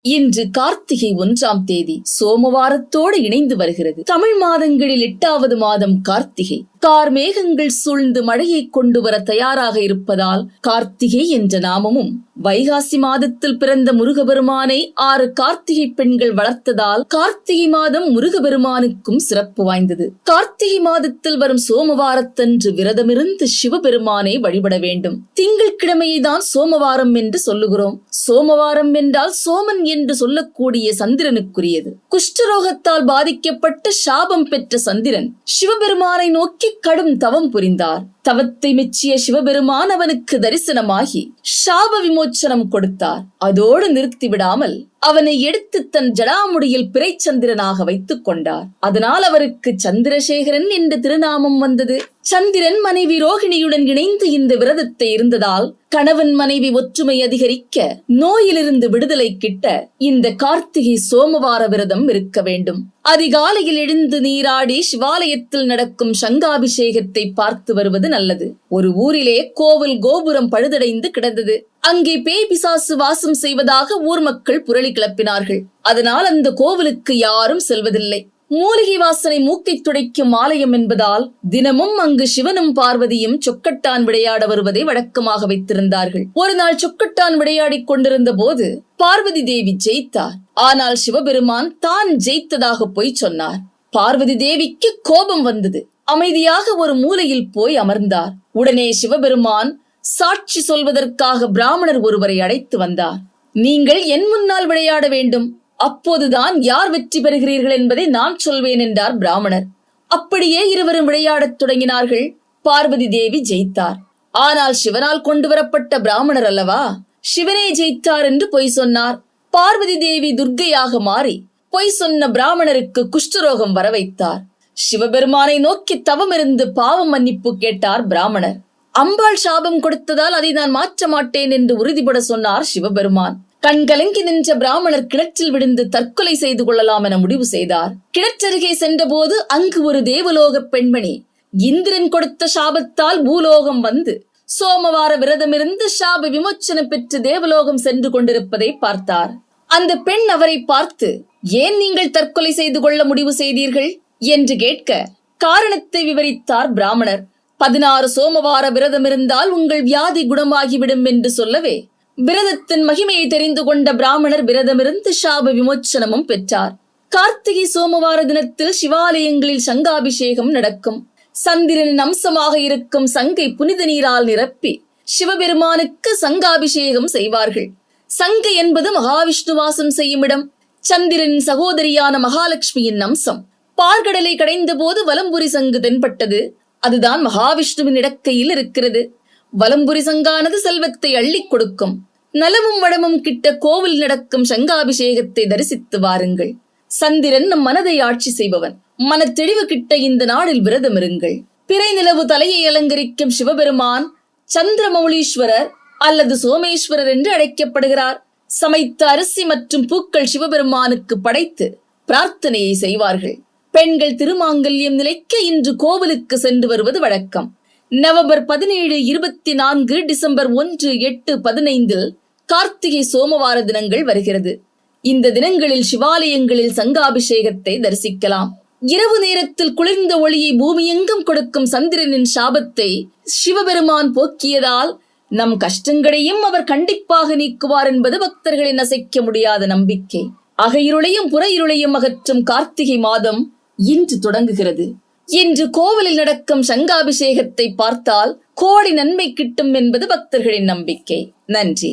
இன்று கார்த்திகை ஒன்றாம் தேதி சோமவாரத்தோடு இணைந்து வருகிறது. தமிழ் மாதங்களில் எட்டாவது மாதம் கார்த்திகை. கார் மேகங்கள் சூழ்ந்து மழையை கொண்டு வர தயாராக இருப்பதால் கார்த்திகை என்ற நாமமும் வைகாசி மாதத்தில் பிறந்த முருகபெருமானை ஆறு கார்த்திகை பெண்கள் வளர்த்ததால் கார்த்திகை மாதம் முருகபெருமானுக்கும் சிறப்பு வாய்ந்தது. கார்த்திகை மாதத்தில் வரும் சோமவாரத்தன்று விரதமிருந்து சிவபெருமானை வழிபட வேண்டும். திங்கட்கிழமையை தான் சோமவாரம் என்று சொல்லுகிறோம். சோமவாரம் என்றால் சோமன் என்று சொல்லக்கூடிய சந்திரனுக்குரியது. குஷ்டரோகத்தால் பாதிக்கப்பட்ட சாபம் பெற்ற சந்திரன் சிவபெருமானை நோக்கி கடும் தவம் புரிந்தார். தவத்தை மெச்சிய சிவபெருமான் அவனுக்கு தரிசனமாகி சாப விமோச்சனம் கொடுத்தார். அதோடு நிறுத்திவிடாமல் அவனை எடுத்து தன் ஜடாமுடியில் பிறைச்சந்திரனாக வைத்துக் கொண்டார். அதனால் அவருக்கு சந்திரசேகரன் என்ற திருநாமம் வந்தது. சந்திரன் மனைவி ரோகிணியுடன் இணைந்து இந்த விரதத்தை இருந்ததால் கணவன் மனைவி ஒற்றுமை அதிகரிக்க நோயிலிருந்து விடுதலை கிட்ட இந்த கார்த்திகை சோமவார விரதம் இருக்க வேண்டும். அதிகாலையில் எழுந்து நீராடி சிவாலயத்தில் நடக்கும் சங்காபிஷேகத்தை பார்த்து வருவது நல்லது. ஒரு ஊரிலே கோவில் கோபுரம் பழுதடைந்து கிடந்தது. அங்கே பேய் பிசாசு வாசம் செய்வதாக ஊர் மக்கள் புரளி கிளப்பினார்கள். அதனால் அந்த கோவிலுக்கு யாரும் செல்வதில்லை. மூலிகை வாசனை மூக்கை துடைக்கும் ஆலயம் என்பதால் தினமும் அங்கு சிவனும் பார்வதியும் சொக்கட்டான் விளையாட வருவதை வழக்கமாக வைத்திருந்தார்கள். ஒரு நாள் சொக்கட்டான் விளையாடிக் கொண்டிருந்த போது பார்வதி தேவி ஜெயித்தார். ஆனால் சிவபெருமான் தான் ஜெயித்ததாக போய் சொன்னார். பார்வதி தேவிக்கு கோபம் வந்தது. அமைதியாக ஒரு மூலையில் போய் அமர்ந்தார். உடனே சிவபெருமான் சாட்சி சொல்வதற்காக பிராமணர் ஒருவரை அழைத்து வந்தார். நீங்கள் என் முன்னால் விளையாட வேண்டும். அப்போதுதான் யார் வெற்றி பெறுகிறீர்கள் என்பதை நான் சொல்வேன் என்றார் பிராமணர். அப்படியே இருவரும் விளையாடத் தொடங்கினார்கள். பார்வதி தேவி ஜெயித்தார். ஆனால் சிவனால் கொண்டு வரப்பட்ட பிராமணர் அல்லவா? சிவனே ஜெயித்தார் என்று பொய் சொன்னார். பார்வதி தேவி துர்க்கையாக மாறி பொய் சொன்ன பிராமணருக்கு குஷ்டரோகம் வர வைத்தார் சிவபெருமானை நோக்கி தவமிருந்து பாவம் மன்னிப்பு கேட்டார் பிராமணர். அம்பாள் சாபம் கொடுத்ததால் அதை நான் மாற்ற மாட்டேன் என்று உறுதிபட சொன்னார் சிவபெருமான். கண்கலங்கி நின்ற பிராமணர் கிணற்றில் விழுந்து தற்கொலை செய்து கொள்ளலாம் என முடிவு செய்தார். கிணற்றருகே சென்றபோது அங்கு ஒரு தேவலோக பெண்மணி இந்திரன் கொடுத்த சாபத்தால் பூலோகம் வந்து சோமவார விரதமிருந்து சாப விமோச்சனம் பெற்று தேவலோகம் சென்று கொண்டிருப்பதை பார்த்தார். அந்த பெண் அவரை பார்த்து ஏன் நீங்கள் தற்கொலை செய்து கொள்ள முடிவு செய்தீர்கள்? என்று கேட்க காரணத்தை விவரித்தார் பிராமணர். பதினாறு சோமவார விரதம் இருந்தால் உங்கள் வியாதி குணமாகிவிடும் என்று சொல்லவே விரதத்தின் மகிமையை தெரிந்து கொண்ட பிராமணர் விரதமிருந்து சாப விமோச்சனமும் பெற்றார். கார்த்திகை சோமவார தினத்தில் சிவாலயங்களில் சங்காபிஷேகம் நடக்கும். சந்திரனின் அம்சமாக இருக்கும் சங்கை புனித நீரால் நிரப்பி சிவபெருமானுக்கு சங்காபிஷேகம் செய்வார்கள். சங்கை என்பது மகாவிஷ்ணு வாசம் செய்யும் இடம். சந்திரனின் சகோதரியான மகாலட்சுமியின் அம்சம் பார்கடலை கடைந்த போது வலம்புரி சங்கு தென்பட்டது. அதுதான் மகாவிஷ்ணுவின் இடக்கையில் இருக்கிறது. வலம்புரி சங்கானது செல்வத்தை அள்ளிக் கொடுக்கும். நலமும் வளமும் கிட்ட கோவில் நடக்கும் சங்காபிஷேகத்தை தரிசித்து வாருங்கள். சந்திரன் நம் மனதை ஆட்சி செய்பவன். மனத்தெளிவு கிட்ட இந்த நாளில் விரதம் இருங்கள். பிறை நிலவு தலையை அலங்கரிக்கும் சிவபெருமான் சந்திரமௌலீஸ்வரர் அல்லது சோமேஸ்வரர் என்று அழைக்கப்படுகிறார். சமைத்த அரிசி மற்றும் பூக்கள் சிவபெருமானுக்கு படைத்து பிரார்த்தனையை செய்வார்கள். பெண்கள் திருமாங்கல்யம் நிலைக்க இன்று கோவிலுக்கு சென்று வருவது வழக்கம். நவம்பர் பதினேழு இருபத்தி நான்கு டிசம்பர் ஒன்று எட்டு பதினைந்தில் கார்த்திகை சோமவார தினங்கள் வருகிறது. இந்த தினங்களில் சிவாலயங்களில் சங்காபிஷேகத்தை தரிசிக்கலாம். இரவு நேரத்தில் குளிர்ந்த ஒளியை பூமியெங்கும் கொடுக்கும் சந்திரனின் சாபத்தை சிவபெருமான் போக்கியதால் நம் கஷ்டங்களையும் அவர் கண்டிப்பாக நீக்குவார் என்பது பக்தர்களின் அசைக்க முடியாத நம்பிக்கை. அகையிருளையும் புற இருளையும் அகற்றும் கார்த்திகை மாதம் இன்று தொடங்குகிறது. இன்று கோவிலில் நடக்கும் சங்காபிஷேகத்தை பார்த்தால் கோடி நன்மை கிட்டும் என்பது பக்தர்களின் நம்பிக்கை. நன்றி.